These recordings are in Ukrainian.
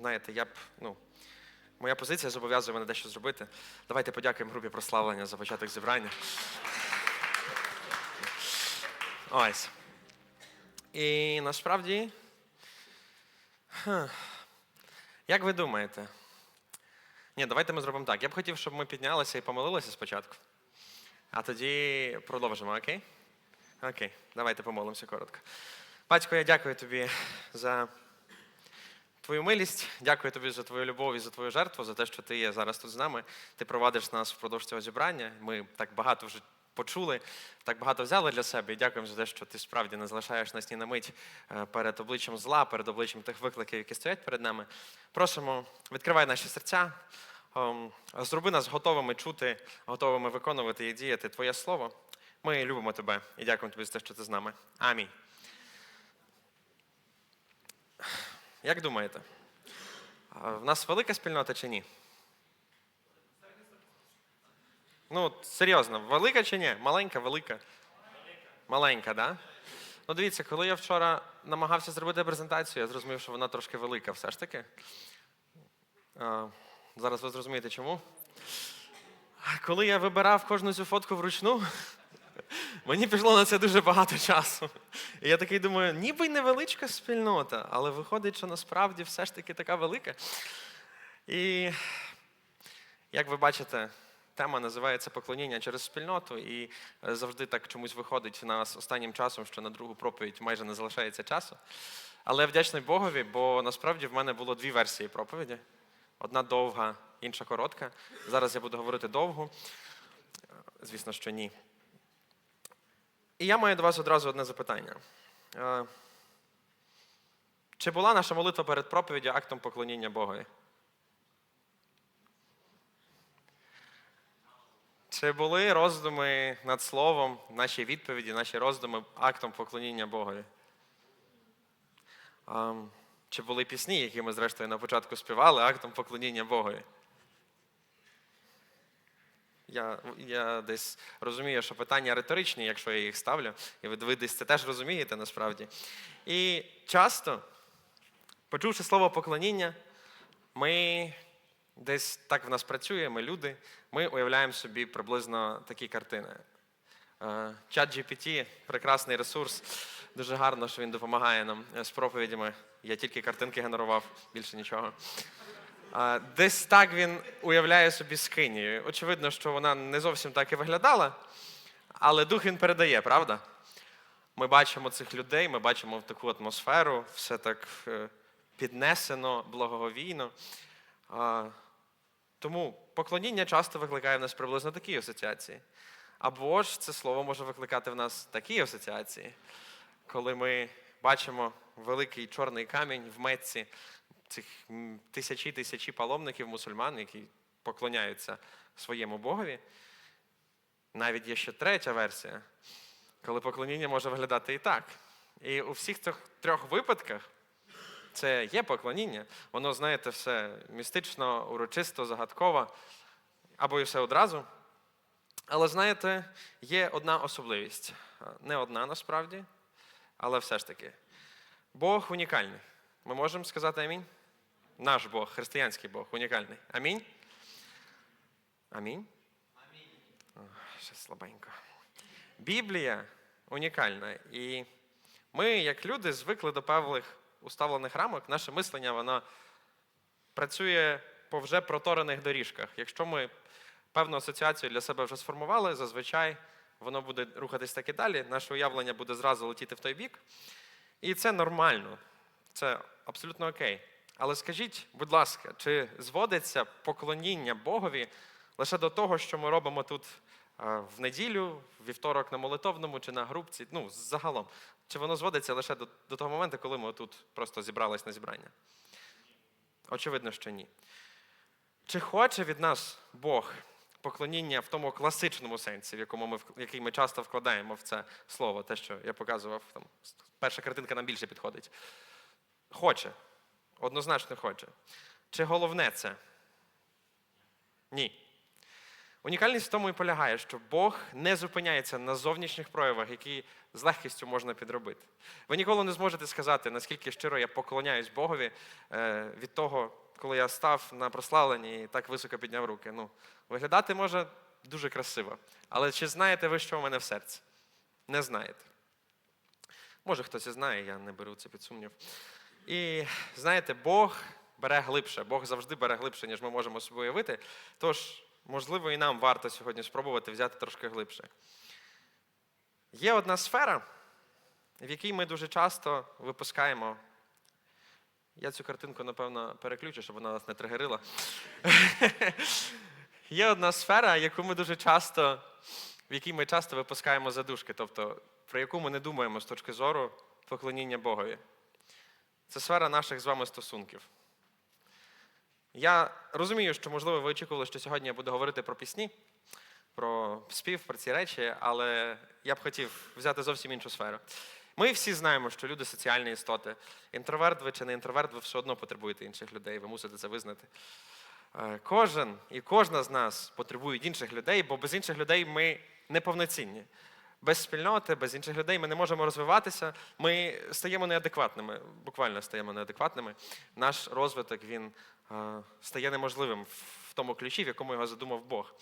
знаєте, я б, ну, моя позиція зобов'язує мене дещо зробити. Давайте подякуємо групі прославлення за початок зібрання. Ось. І насправді, як ви думаєте? Ні, давайте ми зробимо так. Я б хотів, щоб ми піднялися і помолилися спочатку. А тоді продовжимо, окей? Окей, давайте помолимося коротко. Батько, я дякую тобі за твою милість, дякую тобі за твою любов і за твою жертву, за те, що ти є зараз тут з нами. Ти провадиш нас впродовж цього зібрання. Ми так багато вже почули, так багато взяли для себе. І дякуємо за те, що ти справді не залишаєш нас ні на мить е, перед обличчям зла, перед обличчям тих викликів, які стоять перед нами. Просимо, відкривай наші серця. ем, Зроби нас готовими чути, готовими виконувати і діяти Твоє Слово. Ми любимо тебе і дякуємо тобі за те, що ти з нами. Амінь. Як думаєте, в нас велика спільнота чи ні? Ну, серйозно, велика чи ні? Маленька, велика? Маленька, так? Да? Ну, дивіться, коли я вчора намагався зробити презентацію, я зрозумів, що вона трошки велика все ж таки. Зараз ви зрозумієте чому. Коли я вибирав кожну цю фотку вручну, Мені пішло на це дуже багато часу. І я такий думаю, ніби й невеличка спільнота, але виходить, що насправді все ж таки така велика. І як ви бачите, тема називається поклоніння через спільноту, і е, завжди так чомусь виходить у нас останнім часом, що на другу проповідь майже не залишається часу. Але я вдячний Богові, бо насправді в мене було дві версії проповіді: одна довга, інша коротка. Зараз я буду говорити довгу. Е, Звісно, що ні. І я маю до вас одразу одне запитання. Е, Чи була наша молитва перед проповіддю актом поклоніння Богові? Чи були роздуми над словом, наші відповіді, наші роздуми актом поклоніння Богові? Ем, Чи були пісні, які ми, зрештою, на початку співали актом поклоніння Богові? Я, я десь розумію, що питання риторичні, якщо я їх ставлю, і ви, ви десь це теж розумієте насправді. І часто, почувши слово поклоніння, ми десь так в нас працює, ми люди, ми уявляємо собі приблизно такі картини. Е, Чат GPT прекрасний ресурс, дуже гарно, що він допомагає нам е, з проповідями. Я тільки картинки генерував, більше нічого. Десь так він уявляє собі скинію. Очевидно, що вона не зовсім так і виглядала, але дух він передає, правда? Ми бачимо цих людей, ми бачимо таку атмосферу, все так е, піднесено, благоговійно. А, Тому поклоніння часто викликає в нас приблизно такі асоціації. Або ж це слово може викликати в нас такі асоціації, коли ми бачимо великий чорний камінь в Мецці, цих тисячі тисячі паломників мусульман, які поклоняються своєму Богові. Навіть є ще третя версія, коли поклоніння може виглядати і так. І у всіх цих трьох випадках це є поклоніння. Воно, знаєте, все містично, урочисто, загадково, або і все одразу. Але знаєте, є одна особливість. Не одна насправді, але все ж таки. Бог унікальний. Ми можемо сказати амінь? Наш Бог, християнський Бог, унікальний. Амінь? Амінь? Амінь. Ще слабенько. Біблія унікальна. І ми, як люди, звикли до певних уставлених рамок. Наше мислення, воно працює по вже проторених доріжках. Якщо ми певну асоціацію для себе вже сформували, зазвичай воно буде рухатись так і далі. Наше уявлення буде зразу летіти в той бік. І це нормально, це абсолютно окей. Але скажіть, будь ласка, чи зводиться поклоніння Богові лише до того, що ми робимо тут е, в неділю, в вівторок на молитовному чи на групці? Ну, загалом. Чи воно зводиться лише до, до того моменту, коли ми тут просто зібрались на зібрання? Очевидно, що ні. Чи хоче від нас Бог поклоніння в тому класичному сенсі, в якому ми який ми часто вкладаємо в це слово, те, що я показував, там перша картинка нам більше підходить. Хоче. Однозначно хоче. Чи головне це? Ні. Унікальність в тому і полягає, що Бог не зупиняється на зовнішніх проявах, які з легкістю можна підробити. Ви ніколи не зможете сказати, наскільки щиро я поклоняюсь Богові е, від того, коли я став на прославленні і так високо підняв руки. Ну, виглядати може дуже красиво. Але чи знаєте ви, що в мене в серці? Не знаєте. Може, хтось і знає, я не беру це під сумнів. І знаєте, Бог бере глибше, Бог завжди бере глибше, ніж ми можемо собі уявити. Тож, можливо, і нам варто сьогодні спробувати взяти трошки глибше. Є одна сфера, в якій ми дуже часто випускаємо. Я цю картинку, напевно, переключу, щоб вона нас не тригерила. Є одна сфера, яку ми дуже часто, в якій ми часто випускаємо задушки, тобто про яку ми не думаємо з точки зору поклоніння Богові. Це сфера наших з вами стосунків. Я розумію, що, можливо, ви очікували, що сьогодні я буду говорити про пісні, про спів, про ці речі, але я б хотів взяти зовсім іншу сферу. Ми всі знаємо, що люди соціальні істоти. Інтроверт ви чи не інтроверт, ви все одно потребуєте інших людей, ви мусите це визнати. Е, Кожен і кожна з нас потребують інших людей, бо без інших людей ми неповноцінні. Без спільноти, без інших людей ми не можемо розвиватися, ми стаємо неадекватними, буквально стаємо неадекватними. Наш розвиток він е, стає неможливим в тому ключі, в якому його задумав Бог.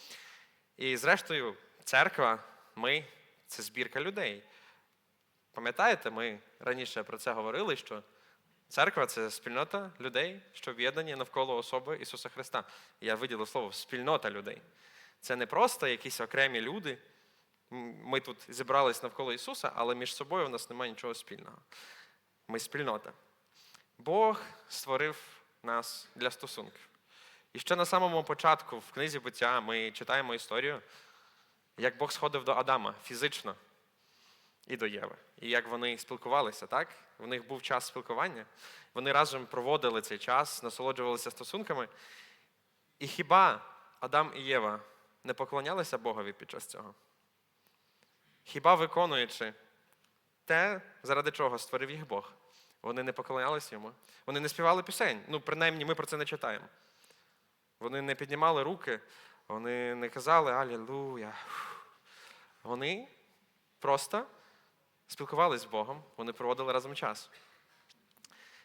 І зрештою, церква, ми це збірка людей. Пам'ятаєте, ми раніше про це говорили, що церква це спільнота людей, що об'єднані навколо особи Ісуса Христа. Я виділив слово спільнота людей. Це не просто якісь окремі люди. Ми тут зібрались навколо Ісуса, але між собою у нас немає нічого спільного. Ми спільнота. Бог створив нас для стосунків. І ще на самому початку в книзі буття ми читаємо історію, як Бог сходив до Адама фізично і до Єви. І як вони спілкувалися, так? В них був час спілкування. Вони разом проводили цей час, насолоджувалися стосунками. І хіба Адам і Єва не поклонялися Богові під час цього? Хіба виконуючи те, заради чого створив їх Бог, вони не поклонялися йому? Вони не співали пісень. Ну, принаймні, ми про це не читаємо. Вони не піднімали руки, вони не казали Алілуя. Вони просто спілкувалися з Богом, вони проводили разом час.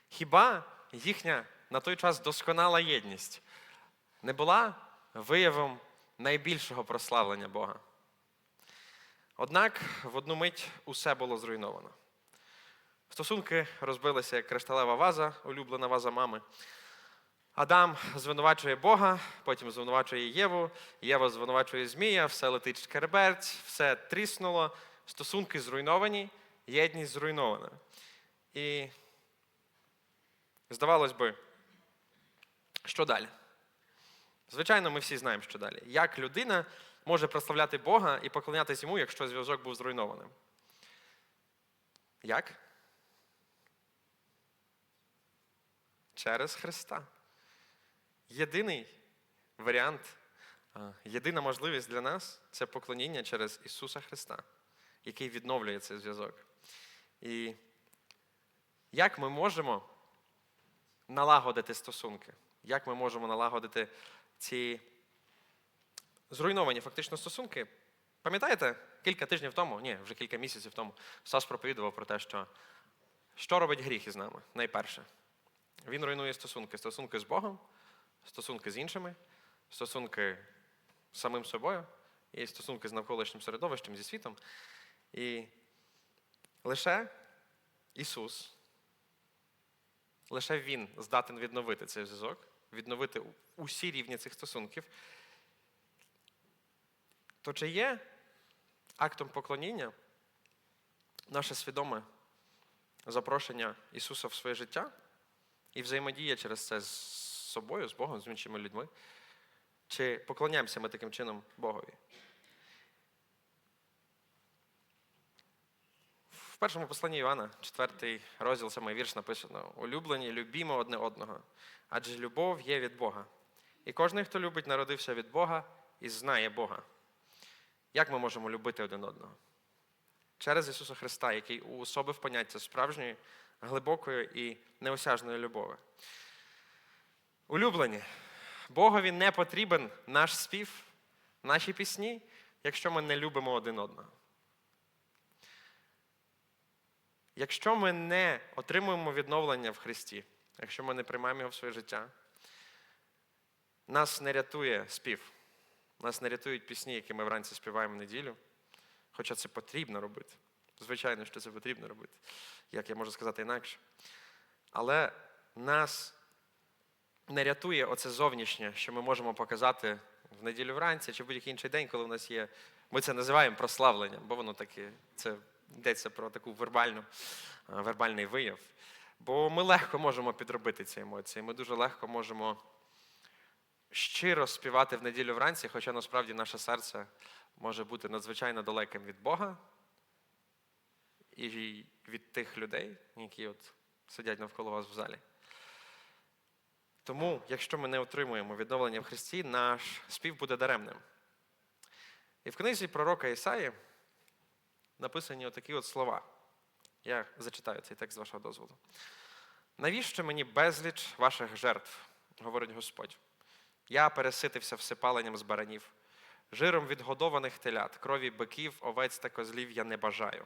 Хіба їхня на той час досконала єдність не була виявом найбільшого прославлення Бога? Однак в одну мить усе було зруйновано. Стосунки розбилися як кришталева ваза, улюблена ваза мами. Адам звинувачує Бога, потім звинувачує Єву, Єва звинувачує Змія, все летить шкереберть, все тріснуло, стосунки зруйновані, єдність зруйнована. І здавалось би, що далі? Звичайно, ми всі знаємо, що далі. Як людина може прославляти Бога і поклонятися йому, якщо зв'язок був зруйнованим? Як? Через Христа. Єдиний варіант, єдина можливість для нас це поклоніння через Ісуса Христа, який відновлює цей зв'язок. І як ми можемо налагодити стосунки? Як ми можемо налагодити ці зруйновані фактично стосунки? Пам'ятаєте, кілька тижнів тому, ні, вже кілька місяців тому, Сас проповідував про те, що що робить гріх із нами найперше. Він руйнує стосунки, стосунки з Богом, стосунки з іншими, стосунки з самим собою і стосунки з навколишнім середовищем, зі світом. І лише Ісус, лише Він здатен відновити цей зв'язок, відновити усі рівні цих стосунків. То чи є актом поклоніння наше свідоме запрошення Ісуса в своє життя і взаємодія через це з собою, з Богом, з іншими людьми? Чи поклоняємося ми таким чином Богові? В першому посланні Івана, четвертий розділ, самий вірш написано: улюблені, любімо одне одного, адже любов є від Бога. І кожен, хто любить, народився від Бога і знає Бога. Як ми можемо любити один одного? Через Ісуса Христа, який уособив поняття справжньої, глибокої і неосяжної любові. Улюблені, Богові не потрібен наш спів, наші пісні, якщо ми не любимо один одного. Якщо ми не отримуємо відновлення в Христі, якщо ми не приймаємо його в своє життя, нас не рятує спів, нас не рятують пісні, які ми вранці співаємо в неділю, хоча це потрібно робити. Звичайно, що це потрібно робити, як я можу сказати інакше. Але нас не рятує оце зовнішнє, що ми можемо показати в неділю вранці чи будь-який інший день, коли в нас є. Ми це називаємо прославленням, бо воно таке, це йдеться про таку вербальну, е, вербальний вияв. Бо ми легко можемо підробити ці емоції. Ми дуже легко можемо щиро співати в неділю вранці, хоча насправді наше серце може бути надзвичайно далеким від Бога і від тих людей, які от сидять навколо вас в залі. Тому, якщо ми не отримуємо відновлення в Христі, наш спів буде даремним. І в книзі пророка Ісаї написані отакі от слова. Я зачитаю цей текст з вашого дозволу. Навіщо мені безліч ваших жертв, говорить Господь. Я переситився всипаленням з баранів, жиром відгодованих телят, крові биків, овець та козлів я не бажаю.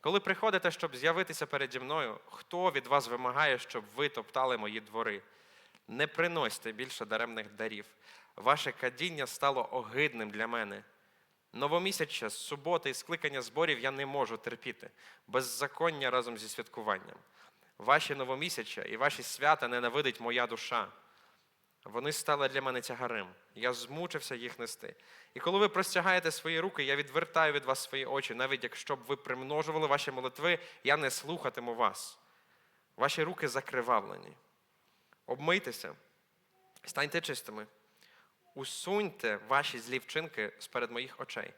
Коли приходите, щоб з'явитися переді мною, хто від вас вимагає, щоб ви топтали мої двори? Не приносьте більше даремних дарів. Ваше кадіння стало огидним для мене. Новомісяча, суботи і скликання зборів я не можу терпіти, беззаконня разом зі святкуванням. Ваші новомісяча і ваші свята ненавидить моя душа. Вони стали для мене тягарем. Я змучився їх нести. І коли ви простягаєте свої руки, я відвертаю від вас свої очі, навіть якщо б ви примножували ваші молитви, я не слухатиму вас. Ваші руки закривавлені. Обмийтеся, станьте чистими. Усуньте ваші злі вчинки з-перед моїх очей.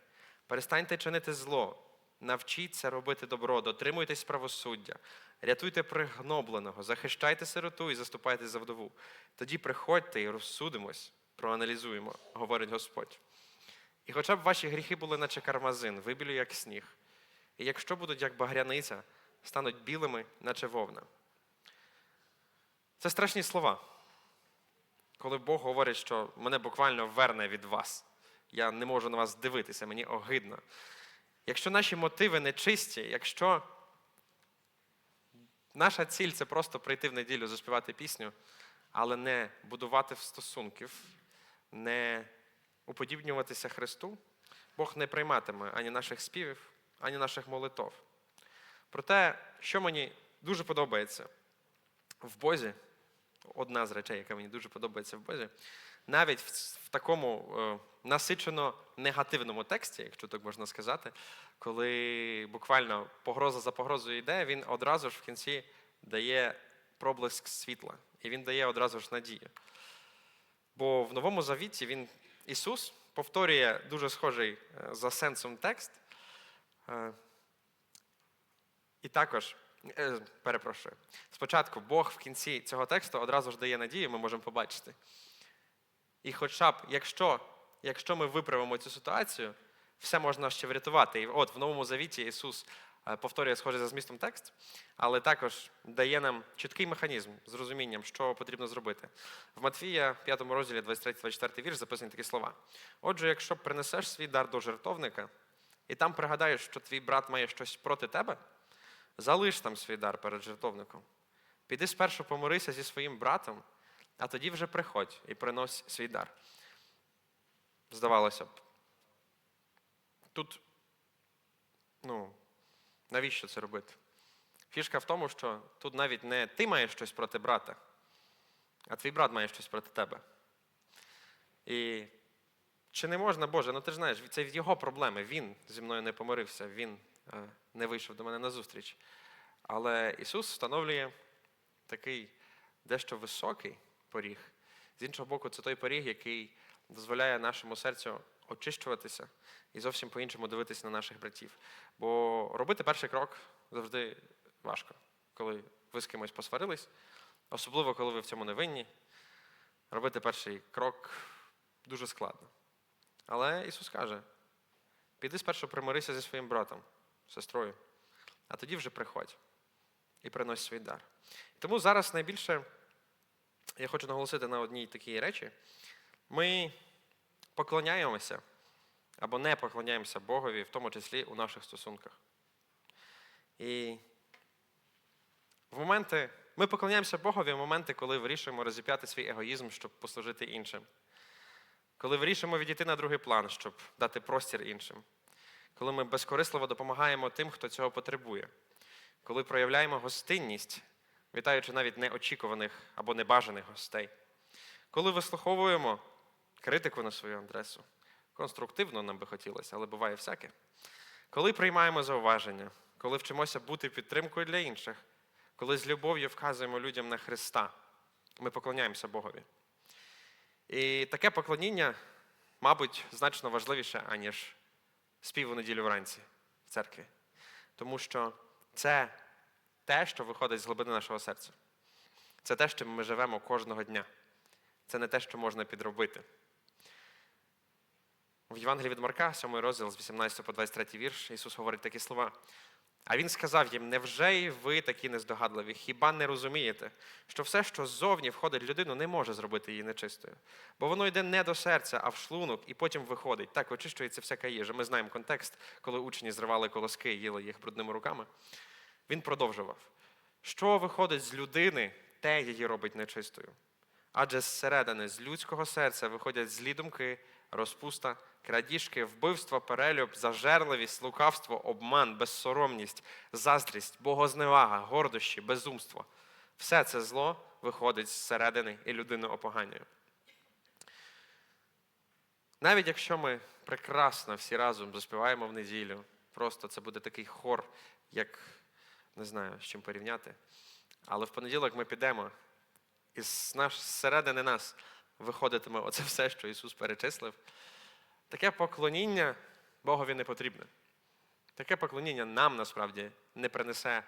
Перестаньте чинити зло, навчіться робити добро, дотримуйтесь правосуддя, рятуйте пригнобленого, захищайте сироту і заступайте за вдову. Тоді приходьте і розсудимось, проаналізуємо, говорить Господь. І хоча б ваші гріхи були, наче кармазин, вибілю, як сніг, і якщо будуть як багряниця, стануть білими, наче вовна. Це страшні слова коли Бог говорить, що мене буквально верне від вас. Я не можу на вас дивитися, мені огидно. Якщо наші мотиви не чисті, якщо наша ціль це просто прийти в неділю, заспівати пісню, але не будувати стосунків, не уподібнюватися Христу, Бог не прийматиме ані наших співів, ані наших молитов. Проте, що мені дуже подобається в Бозі, одна з речей, яка мені дуже подобається в Бозі, навіть в, такому е, насичено негативному тексті, якщо так можна сказати, коли буквально погроза за погрозою йде, він одразу ж в кінці дає проблиск світла, і він дає одразу ж надію. Бо в Новому Завіті він, Ісус повторює дуже схожий е, за сенсом текст. Е, і також Перепрошую. Спочатку Бог в кінці цього тексту одразу ж дає надію, ми можемо побачити. І хоча б, якщо, якщо ми виправимо цю ситуацію, все можна ще врятувати. І от в Новому Завіті Ісус е, повторює схожий за змістом текст, але також дає нам чіткий механізм з розумінням, що потрібно зробити. В Матфія, 5 розділі 23-24 вірш, записані такі слова. Отже, якщо принесеш свій дар до жертовника, і там пригадаєш, що твій брат має щось проти тебе. Залиш там свій дар перед жертовником. Піди спершу помирися зі своїм братом, а тоді вже приходь і принось свій дар. Здавалося б. Тут, ну, навіщо це робити? Фішка в тому, що тут навіть не ти маєш щось проти брата, а твій брат має щось проти тебе. І чи не можна, Боже, ну ти ж знаєш, це його проблеми. Він зі мною не помирився, він не вийшов до мене на зустріч. Але Ісус встановлює такий дещо високий поріг. З іншого боку, це той поріг, який дозволяє нашому серцю очищуватися і зовсім по-іншому дивитися на наших братів. Бо робити перший крок завжди важко, коли ви з кимось посварились, особливо коли ви в цьому не винні. Робити перший крок дуже складно. Але Ісус каже: піди спершу примирися зі своїм братом сестрою, а тоді вже приходь і принось свій дар. Тому зараз найбільше я хочу наголосити на одній такій речі. Ми поклоняємося або не поклоняємося Богові, в тому числі у наших стосунках. І в моменти, ми поклоняємося Богові в моменти, коли вирішуємо розіп'яти свій егоїзм, щоб послужити іншим. Коли вирішуємо відійти на другий план, щоб дати простір іншим. Коли ми безкорисливо допомагаємо тим, хто цього потребує. Коли проявляємо гостинність, вітаючи навіть неочікуваних або небажаних гостей. Коли вислуховуємо критику на свою адресу. Конструктивно нам би хотілося, але буває всяке. Коли приймаємо зауваження, коли вчимося бути підтримкою для інших, коли з любов'ю вказуємо людям на Христа, ми поклоняємося Богові. І таке поклоніння, мабуть, значно важливіше, аніж спів у неділю вранці в церкві. Тому що це те, що виходить з глибини нашого серця. Це те, що ми живемо кожного дня. Це не те, що можна підробити. В Євангелії від Марка, 7 розділ з 18 по 23 вірш, Ісус говорить такі слова. А Він сказав їм: невже і ви такі нездогадливі? Хіба не розумієте, що все, що ззовні входить в людину, не може зробити її нечистою? Бо воно йде не до серця, а в шлунок, і потім виходить. Так очищується всяка їжа. Ми знаємо контекст, коли учні зривали колоски і їли їх брудними руками. Він продовжував: що виходить з людини, те її робить нечистою. Адже зсередини, з людського серця виходять злі думки, розпуста, крадіжки, вбивство, перелюб, зажерливість, лукавство, обман, безсоромність, заздрість, богозневага, гордощі, безумство. Все це зло виходить зсередини і людину опоганює. Навіть якщо ми прекрасно всі разом заспіваємо в неділю, просто це буде такий хор, як не знаю, з чим порівняти. Але в понеділок ми підемо, і з наш, зсередини нас виходитиме оце все, що Ісус перечислив. Таке поклоніння Богові не потрібне. Таке поклоніння нам насправді не принесе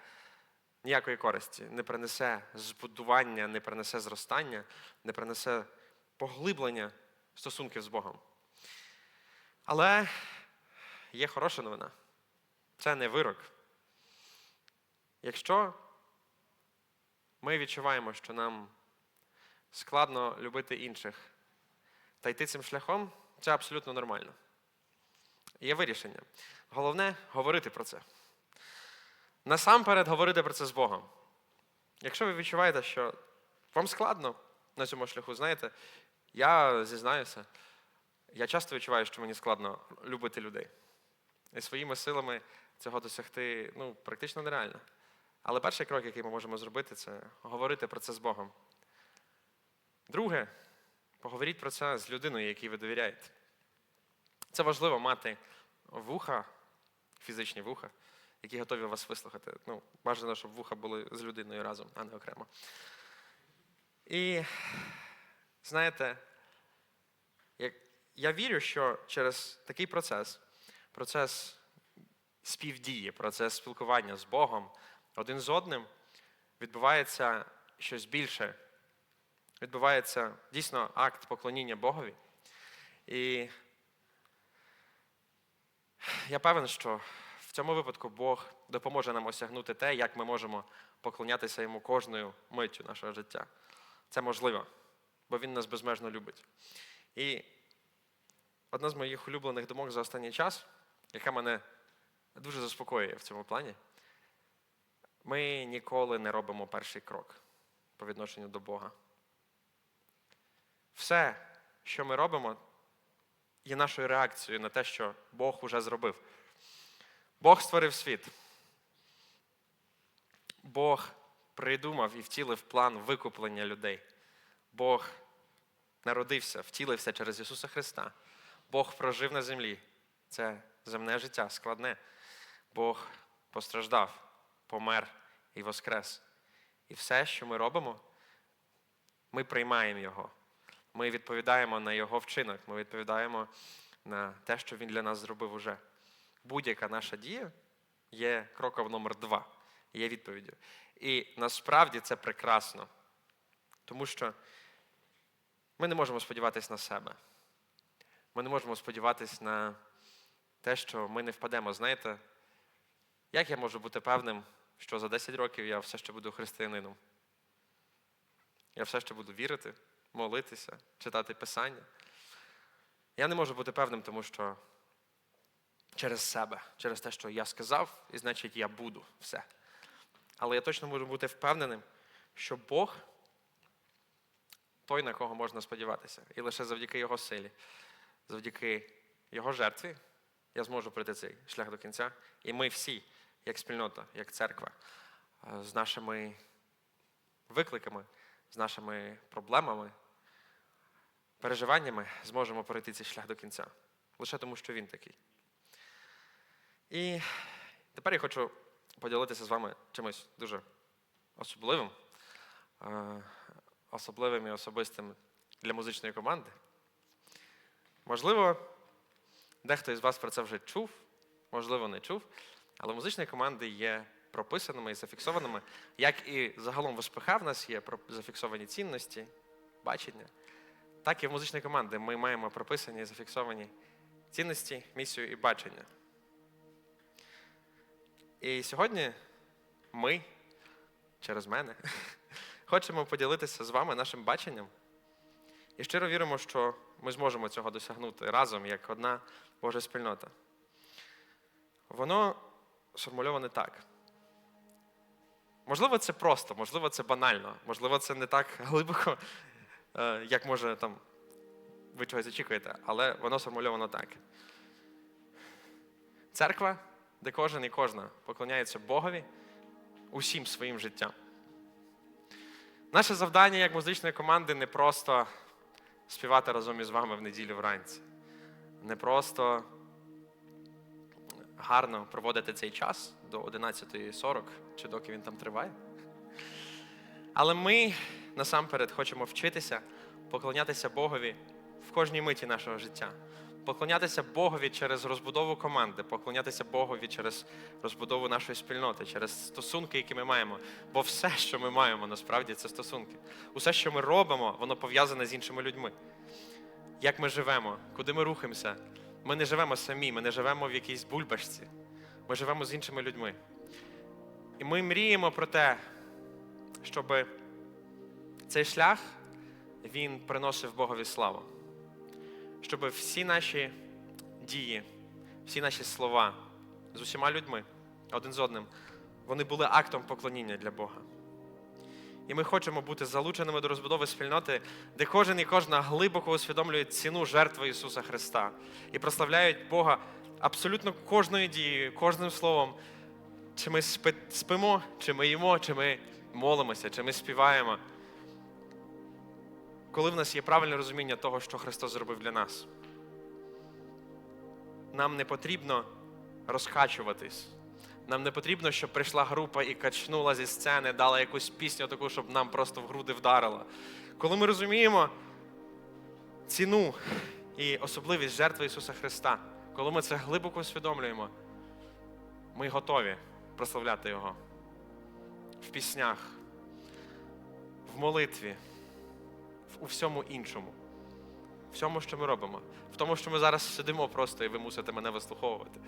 ніякої користі, не принесе збудування, не принесе зростання, не принесе поглиблення стосунків з Богом. Але є хороша новина. Це не вирок. Якщо ми відчуваємо, що нам складно любити інших та йти цим шляхом, це абсолютно нормально. Є вирішення. Головне говорити про це. Насамперед говорити про це з Богом. Якщо ви відчуваєте, що вам складно на цьому шляху, знаєте, я зізнаюся, я часто відчуваю, що мені складно любити людей. І своїми силами цього досягти ну, практично нереально. Але перший крок, який ми можемо зробити, це говорити про це з Богом. Друге, поговоріть про це з людиною, якій ви довіряєте. Це важливо мати вуха, фізичні вуха, які готові вас вислухати. Ну, бажано, щоб вуха були з людиною разом, а не окремо. І знаєте, я вірю, що через такий процес, процес співдії, процес спілкування з Богом, один з одним, відбувається щось більше. Відбувається дійсно акт поклоніння Богові. І я певен, що в цьому випадку Бог допоможе нам осягнути те, як ми можемо поклонятися йому кожною миттю нашого життя. Це можливо, бо Він нас безмежно любить. І одна з моїх улюблених думок за останній час, яка мене дуже заспокоює в цьому плані, ми ніколи не робимо перший крок по відношенню до Бога. Все, що ми робимо, є нашою реакцією на те, що Бог уже зробив. Бог створив світ. Бог придумав і втілив план викуплення людей. Бог народився, втілився через Ісуса Христа. Бог прожив на землі. Це земне життя складне. Бог постраждав, помер і воскрес. І все, що ми робимо, ми приймаємо Його. Ми відповідаємо на Його вчинок, ми відповідаємо на те, що Він для нас зробив уже. Будь-яка наша дія є кроком номер два, є відповіддю. І насправді це прекрасно, тому що ми не можемо сподіватися на себе. Ми не можемо сподіватися на те, що ми не впадемо. Знаєте, як я можу бути певним, що за 10 років я все ще буду християнином? Я все ще буду вірити, молитися, читати Писання. Я не можу бути певним, тому що через себе, через те, що я сказав, і значить я буду все. Але я точно можу бути впевненим, що Бог той, на кого можна сподіватися. І лише завдяки Його силі, завдяки Його жертві, я зможу пройти цей шлях до кінця. І ми всі, як спільнота, як церква, е, з нашими викликами, з нашими проблемами, переживаннями зможемо пройти цей шлях до кінця. Лише тому, що він такий. І тепер я хочу поділитися з вами чимось дуже особливим, е, особливим і особистим для музичної команди. Можливо, дехто із вас про це вже чув, можливо, не чув, але музичні команди є прописаними і зафіксованими, як і загалом в СПХ в нас є зафіксовані цінності, бачення, так і в музичній команді ми маємо прописані і зафіксовані цінності, місію і бачення. І сьогодні ми, через мене, хочемо поділитися з вами нашим баченням. І щиро віримо, що ми зможемо цього досягнути разом як одна Божа спільнота. Воно сформульоване так. Можливо, це просто, можливо, це банально, можливо, це не так глибоко, е, як може там ви чогось очікуєте, але воно сформульовано так. Церква, де кожен і кожна поклоняється Богові усім своїм життям. Наше завдання як музичної команди не просто співати разом із вами в неділю вранці, не просто гарно проводити цей час до 11.40 чи доки він там триває. Але ми насамперед хочемо вчитися поклонятися Богові в кожній миті нашого життя. Поклонятися Богові через розбудову команди, поклонятися Богові через розбудову нашої спільноти, через стосунки, які ми маємо. Бо все, що ми маємо, насправді, це стосунки. Усе, що ми робимо, воно пов'язане з іншими людьми. Як ми живемо, куди ми рухаємося. Ми не живемо самі, ми не живемо в якійсь бульбашці. Ми живемо з іншими людьми. І ми мріємо про те, щоб цей шлях він приносив Богові славу. Щоб всі наші дії, всі наші слова з усіма людьми, один з одним, вони були актом поклоніння для Бога. І ми хочемо бути залученими до розбудови спільноти, де кожен і кожна глибоко усвідомлює ціну жертви Ісуса Христа і прославляють Бога абсолютно кожною дією, кожним словом, чи ми спи- спимо, чи ми їмо, чи ми молимося, чи ми співаємо. Коли в нас є правильне розуміння того, що Христос зробив для нас. Нам не потрібно розкачуватись. Нам не потрібно, щоб прийшла група і качнула зі сцени, дала якусь пісню таку, щоб нам просто в груди вдарила. Коли ми розуміємо ціну і особливість жертви Ісуса Христа, коли ми це глибоко усвідомлюємо, ми готові прославляти Його в піснях, в молитві, в- у всьому іншому, всьому, що ми робимо, в тому, що ми зараз сидимо просто і ви мусите мене вислуховувати,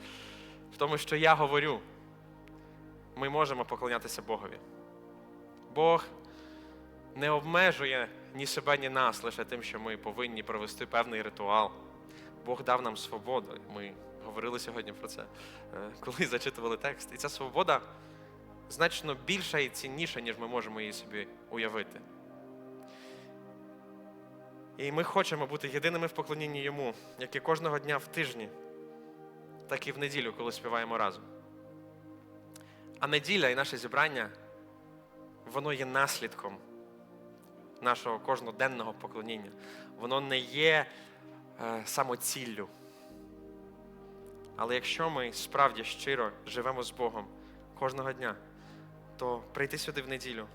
в тому, що я говорю, ми можемо поклонятися Богові. Бог не обмежує ні себе, ні нас лише тим, що ми повинні провести певний ритуал. Бог дав нам свободу. Ми говорили сьогодні про це, е, коли зачитували текст. І ця свобода значно більша і цінніша, ніж ми можемо її собі уявити. І ми хочемо бути єдиними в поклонінні йому, як і кожного дня в тижні, так і в неділю, коли співаємо разом. А неділя і наше зібрання, воно є наслідком нашого кожноденного поклоніння. Воно не є самоціллю. Але якщо ми справді щиро живемо з Богом кожного дня, то прийти сюди в неділю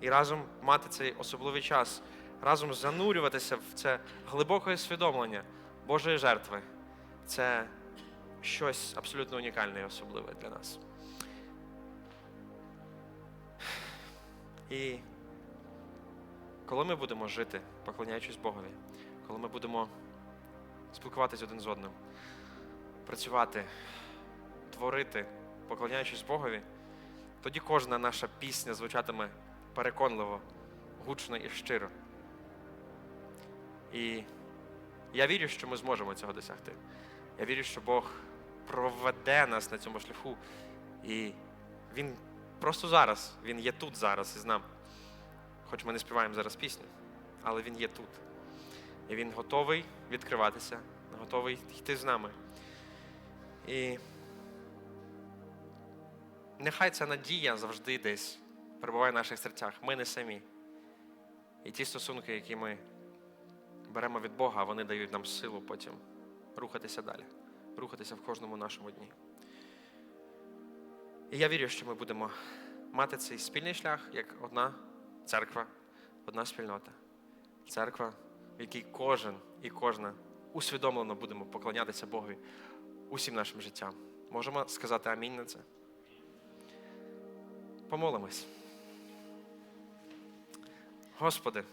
і разом мати цей особливий час, разом занурюватися в це глибоке усвідомлення Божої жертви, це щось абсолютно унікальне і особливе для нас. І коли ми будемо жити, поклоняючись Богові, коли ми будемо спілкуватися один з одним, працювати, творити, поклоняючись Богові, тоді кожна наша пісня звучатиме переконливо, гучно і щиро. І я вірю, що ми зможемо цього досягти. Я вірю, що Бог проведе нас на цьому шляху. І Він просто зараз, Він є тут зараз із нами. Хоч ми не співаємо зараз пісню, але Він є тут. І Він готовий відкриватися, готовий йти з нами. І нехай ця надія завжди десь перебуває в наших серцях. Ми не самі. І ті стосунки, які ми беремо від Бога, вони дають нам силу потім рухатися далі, рухатися в кожному нашому дні. І я вірю, що ми будемо мати цей спільний шлях як одна церква, одна спільнота. Церква, в якій кожен і кожна усвідомлено будемо поклонятися Богу усім нашим життям. Можемо сказати амінь на це. Помолимось. Господи.